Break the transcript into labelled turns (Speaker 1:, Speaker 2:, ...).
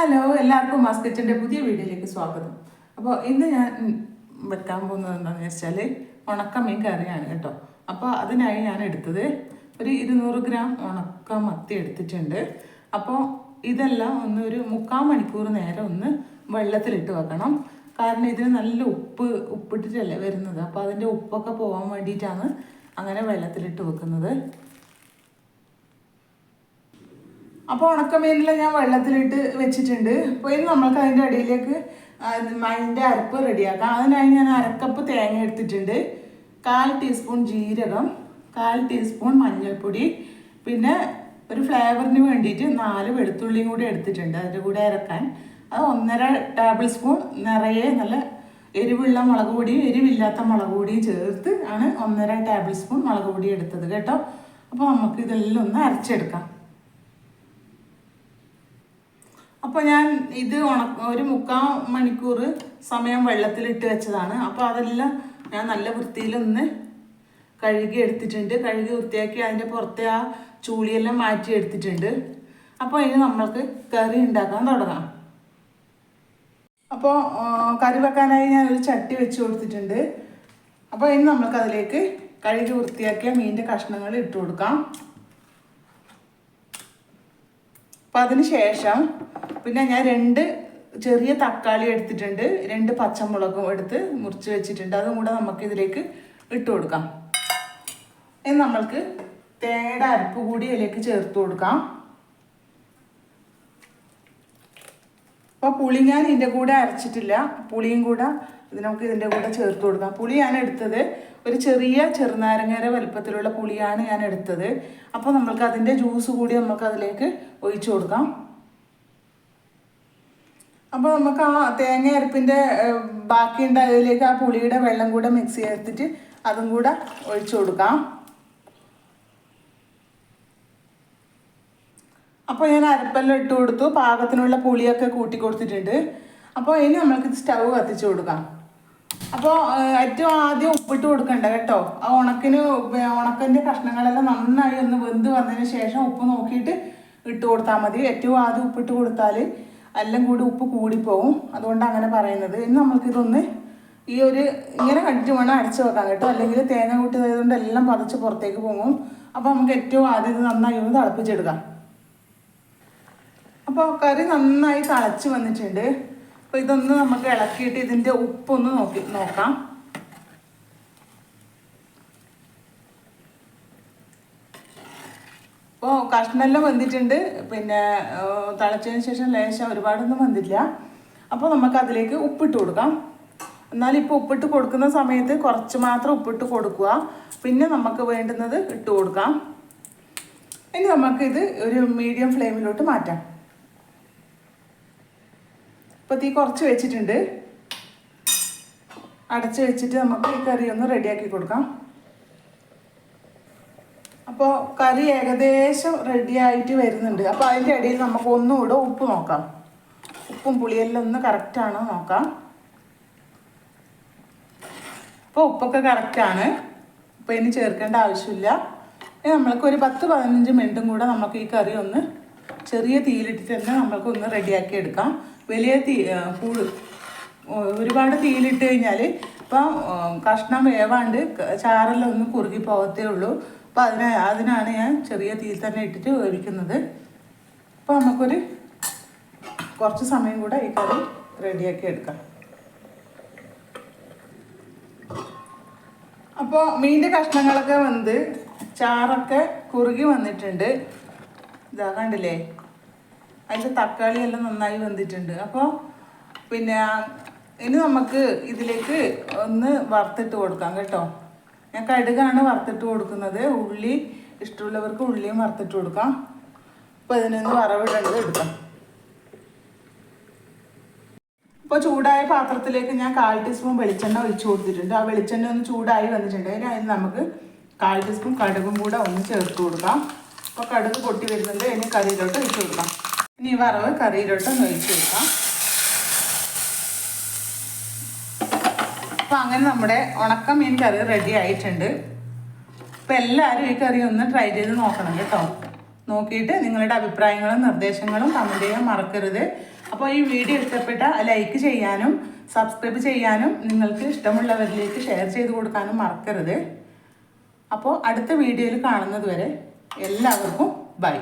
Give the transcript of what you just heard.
Speaker 1: Hello എല്ലാവർക്കും mass പുതിയ വീഡിയോയിലേക്ക് സ്വാഗതം. അപ്പോൾ ഇന്ന് ഞാൻ വെക്കാൻ പോകുന്നത് എന്താണെന്ന് വെച്ചാൽ ഉണക്കമീൻ കറിയാണ് കേട്ടോ. അപ്പോൾ അതിനായി ഞാൻ എടുത്തത് ഒരു ഇരുന്നൂറ് ഗ്രാം ഉണക്ക മത്തി എടുത്തിട്ടുണ്ട്. അപ്പോൾ ഇതെല്ലാം ഒന്ന് ഒരു മുക്കാൽ മണിക്കൂർ നേരം ഒന്ന് വെള്ളത്തിലിട്ട് വെക്കണം. കാരണം ഇതിന് നല്ല ഉപ്പ് ഉപ്പിട്ടിട്ടല്ലേ വരുന്നത്. അപ്പോൾ അതിന്റെ ഉപ്പൊക്കെ പോകാൻ വേണ്ടിയിട്ടാണ് അങ്ങനെ വെള്ളത്തിലിട്ട് വെക്കുന്നത്. അപ്പോൾ ഉണക്കമീനിൽ ഞാൻ വെള്ളത്തിലിട്ട് വെച്ചിട്ടുണ്ട്. അപ്പോൾ ഇനി നമുക്ക് അതിന്റെ അടിയിലേക്ക് അതിന്റെ അരപ്പ് റെഡിയാക്കാം. അതിനായി ഞാൻ അരക്കപ്പ് തേങ്ങ എടുത്തിട്ടുണ്ട്. കാൽ ടീസ്പൂൺ ജീരകം കാൽ ടീസ്പൂൺ മഞ്ഞൾപ്പൊടി പിന്നെ ഒരു ഫ്ലേവറിന് വേണ്ടിയിട്ട് നാല് വെളുത്തുള്ളിയും കൂടി എടുത്തിട്ടുണ്ട് അതിന്റെ കൂടെ അരക്കാൻ. അത് ഒന്നര ടേബിൾ സ്പൂൺ നിറയെ നല്ല എരിവുള്ള മുളക് പൊടിയും എരിവില്ലാത്ത മുളക് പൊടിയും ചേർത്ത് ആണ് ഒന്നര ടേബിൾ സ്പൂൺ മുളക് പൊടി എടുത്തത് കേട്ടോ. അപ്പോൾ നമുക്ക് ഇതെല്ലാം ഒന്ന് അരച്ചെടുക്കാം. അപ്പോൾ ഞാൻ ഇത് ഉണക്ക ഒരു മുക്കാൽ മണിക്കൂർ സമയം വെള്ളത്തിലിട്ട് വെച്ചതാണ്. അപ്പോൾ അതെല്ലാം ഞാൻ നല്ല വൃത്തിയിലൊന്ന് കഴുകി എടുത്തിട്ടുണ്ട്. കഴുകി വൃത്തിയാക്കി അതിന്റെ പുറത്തെ ആ ചൂളിയെല്ലാം മാറ്റി എടുത്തിട്ടുണ്ട്. അപ്പോൾ ഇനി നമ്മൾക്ക് കറി ഉണ്ടാക്കാൻ തുടങ്ങാം. അപ്പോൾ കറി വെക്കാനായി ഞാൻ ഒരു ചട്ടി വെച്ച് കൊടുത്തിട്ടുണ്ട്. അപ്പോൾ ഇനി നമ്മൾക്ക് അതിലേക്ക് കഴുകി വൃത്തിയാക്കിയ മീനിന്റെ കഷ്ണങ്ങൾ ഇട്ട് കൊടുക്കാം. അപ്പം അതിന് ശേഷം പിന്നെ ഞാൻ രണ്ട് ചെറിയ തക്കാളി എടുത്തിട്ടുണ്ട്. രണ്ട് പച്ചമുളകും എടുത്ത് മുറിച്ച് വെച്ചിട്ടുണ്ട്. അതും കൂടെ നമുക്ക് ഇതിലേക്ക് ഇട്ട് കൊടുക്കാം. ഇനി നമ്മൾക്ക് തേങ്ങയുടെ അരപ്പ് കൂടി ഇതിലേക്ക് ചേർത്ത് കൊടുക്കാം. അപ്പോൾ പുളി ഞാൻ ഇതിന്റെ കൂടെ അരച്ചിട്ടില്ല. പുളിയും കൂടെ ഇത് നമുക്ക് ഇതിന്റെ കൂടെ ചേർത്ത് കൊടുക്കാം. പുളി ഞാൻ എടുത്തത് ഒരു ചെറിയ ചെറുനാരങ്ങര വലുപ്പത്തിലുള്ള പുളിയാണ് ഞാൻ എടുത്തത്. അപ്പോൾ നമ്മൾക്ക് അതിന്റെ ജ്യൂസ് കൂടി നമുക്ക് അതിലേക്ക് ഒഴിച്ചു കൊടുക്കാം. അപ്പോൾ നമുക്ക് ആ തേങ്ങ അരപ്പിന്റെ ബാക്കി ഉണ്ടായതിലേക്ക് ആ പുളിയുടെ വെള്ളം കൂടെ മിക്സ് ചെയ്തിട്ട് അതും കൂടെ ഒഴിച്ചു കൊടുക്കാം. അപ്പോൾ ഞാൻ അരപ്പെല്ലാം ഇട്ട് കൊടുത്തു. പാകത്തിനുള്ള പുളിയൊക്കെ കൂട്ടി കൊടുത്തിട്ടുണ്ട്. അപ്പോൾ ഇനി നമ്മൾക്ക് സ്റ്റൗ കത്തിച്ചു കൊടുക്കാം. അപ്പോൾ ഏറ്റവും ആദ്യം ഉപ്പിട്ട് കൊടുക്കണ്ട കേട്ടോ. ആ ഉണക്കിന് ഉണക്കിന്റെ കഷ്ണങ്ങളെല്ലാം നന്നായി ഒന്ന് വെന്ത് വന്നതിന് ശേഷം ഉപ്പ് നോക്കിയിട്ട് ഇട്ട് കൊടുത്താൽ മതി. ഏറ്റവും ആദ്യം ഉപ്പിട്ട് കൊടുത്താൽ എല്ലാം കൂടി ഉപ്പ് കൂടിപ്പോവും. അതുകൊണ്ട് അങ്ങനെ പറയുന്നത്. ഇനി നമ്മൾക്കിതൊന്ന് ഈ ഒരു ഇങ്ങനെ കണ്ടിട്ട് വേണം അടച്ചു വെക്കാൻ കേട്ടോ. അല്ലെങ്കിൽ തേങ്ങ കൂട്ടിയതുകൊണ്ട് എല്ലാം പതച്ച് പുറത്തേക്ക് പോകും. അപ്പോൾ നമുക്ക് ഏറ്റവും ആദ്യം ഇത് നന്നായി ഒന്ന് തിളപ്പിച്ചെടുക്കാം. അപ്പോൾ കറി നന്നായി തിളച്ച് വന്നിട്ടുണ്ട്. അപ്പോൾ ഇതൊന്ന് നമുക്ക് ഇളക്കിയിട്ട് ഇതിന്റെ ഉപ്പൊന്ന് നോക്കി നോക്കാം. അപ്പോൾ കഷ്ണെല്ലാം വന്നിട്ടുണ്ട്. പിന്നെ തിളച്ചതിന് ശേഷം ലേശം ഒരുപാടൊന്നും വന്നിട്ടില്ല. അപ്പോൾ നമുക്ക് അതിലേക്ക് ഉപ്പിട്ട് കൊടുക്കാം. എന്നാൽ ഇപ്പോൾ ഉപ്പിട്ട് കൊടുക്കുന്ന സമയത്ത് കുറച്ച് മാത്രം ഉപ്പിട്ട് കൊടുക്കുക. പിന്നെ നമുക്ക് വേണ്ടുന്നത് ഇട്ട് കൊടുക്കാം. ഇനി നമുക്കിത് ഒരു മീഡിയം ഫ്ലെയിമിലോട്ട് മാറ്റാം. ഇപ്പോൾ തീ കുറച്ച് വെച്ചിട്ടുണ്ട്. അടച്ച് വെച്ചിട്ട് നമുക്ക് ഈ കറി ഒന്ന് റെഡിയാക്കി കൊടുക്കാം. അപ്പോൾ കറി ഏകദേശം റെഡി ആയിട്ട് വരുന്നുണ്ട്. അപ്പോൾ അതിന്റെ ഇടയിൽ നമുക്ക് ഒന്നുകൂടെ ഉപ്പ് നോക്കാം. ഉപ്പും പുളിയെല്ലാം ഒന്ന് കറക്റ്റാണോ നോക്കാം. അപ്പോൾ ഉപ്പൊക്കെ കറക്റ്റാണ് അപ്പോൾ ഇനി ചേർക്കേണ്ട ആവശ്യമില്ല. ഇനി നമ്മൾക്ക് ഒരു പത്ത് പതിനഞ്ച് മിനിറ്റും കൂടെ നമുക്ക് ഈ കറി ഒന്ന് ചെറിയ തീയിലിട്ടിട്ട് തന്നെ നമ്മൾക്ക് ഒന്ന് റെഡിയാക്കി എടുക്കാം. വലിയ തീ കൂട് ഒരുപാട് തീയിലിട്ട് കഴിഞ്ഞാൽ ഇപ്പം കഷ്ണം വേവാണ്ട് ചാറെല്ലാം ഒന്ന് കുറുകി പോകത്തേ ഉള്ളൂ. അപ്പോൾ അതിന് അതിനാണ് ഞാൻ ചെറിയ തീയിൽ തന്നെ ഇട്ടിട്ട് വേവിക്കുന്നത്. അപ്പോൾ നമുക്കൊരു കുറച്ച് സമയം കൂടെ ഈ കറി റെഡിയാക്കി എടുക്കാം. അപ്പോൾ മീന്റെ കഷ്ണങ്ങളൊക്കെ വന്ന് ചാറൊക്കെ കുറുകി വന്നിട്ടുണ്ട്. ഇതാ കണ്ടില്ലേ? അതിന്റെ തക്കാളി എല്ലാം നന്നായി വന്നിട്ടുണ്ട്. അപ്പോൾ പിന്നെ ഇനി നമുക്ക് ഇതിലേക്ക് ഒന്ന് വറുത്തിട്ട് കൊടുക്കാം കേട്ടോ. ഞാൻ കടുകാണ് വറുത്തിട്ട് കൊടുക്കുന്നത്. ഉള്ളി ഇഷ്ടമുള്ളവർക്ക് ഉള്ളിയും വറുത്തിട്ട് കൊടുക്കാം. അപ്പോൾ ഇതിനൊന്ന് വറവിടേണ്ടത് എടുക്കാം. ഇപ്പോൾ ചൂടായ പാത്രത്തിലേക്ക് ഞാൻ കാൽ ടീസ്പൂൺ വെളിച്ചെണ്ണ ഒഴിച്ചു കൊടുത്തിട്ടുണ്ട്. ആ വെളിച്ചെണ്ണ ഒന്ന് ചൂടായി വന്നിട്ടുണ്ട്. അതിന് നമുക്ക് കാൽ ടീസ്പൂൺ കടുകും കൂടെ ഒന്ന് ചേർത്ത് കൊടുക്കാം. അപ്പോൾ കടുക് പൊട്ടി വരുന്നുണ്ട്. ഇനി കറിയിലോട്ട് ഒഴിച്ചു കൊടുക്കാം. ഇനി വറവ് കറിയിലോട്ട് ഒന്ന് ഒഴിച്ചു കൊടുക്കാം. അപ്പോൾ അങ്ങനെ നമ്മുടെ ഉണക്ക മീൻ കറി റെഡി ആയിട്ടുണ്ട്. ഇപ്പൊ എല്ലാവരും ഈ കറി ഒന്ന് ട്രൈ ചെയ്ത് നോക്കണം കേട്ടോ. നോക്കിയിട്ട് നിങ്ങളുടെ അഭിപ്രായങ്ങളും നിർദ്ദേശങ്ങളും കമന്റ് ചെയ്യാൻ മറക്കരുത്. അപ്പോൾ ഈ വീഡിയോ ഇഷ്ടപ്പെട്ട ലൈക്ക് ചെയ്യാനും സബ്സ്ക്രൈബ് ചെയ്യാനും നിങ്ങൾക്ക് ഇഷ്ടമുള്ളവരിലേക്ക് ഷെയർ ചെയ്ത് കൊടുക്കാനും മറക്കരുത്. അപ്പോൾ അടുത്ത വീഡിയോയിൽ കാണുന്നത് വരെ എല്ലാവർക്കും ബൈ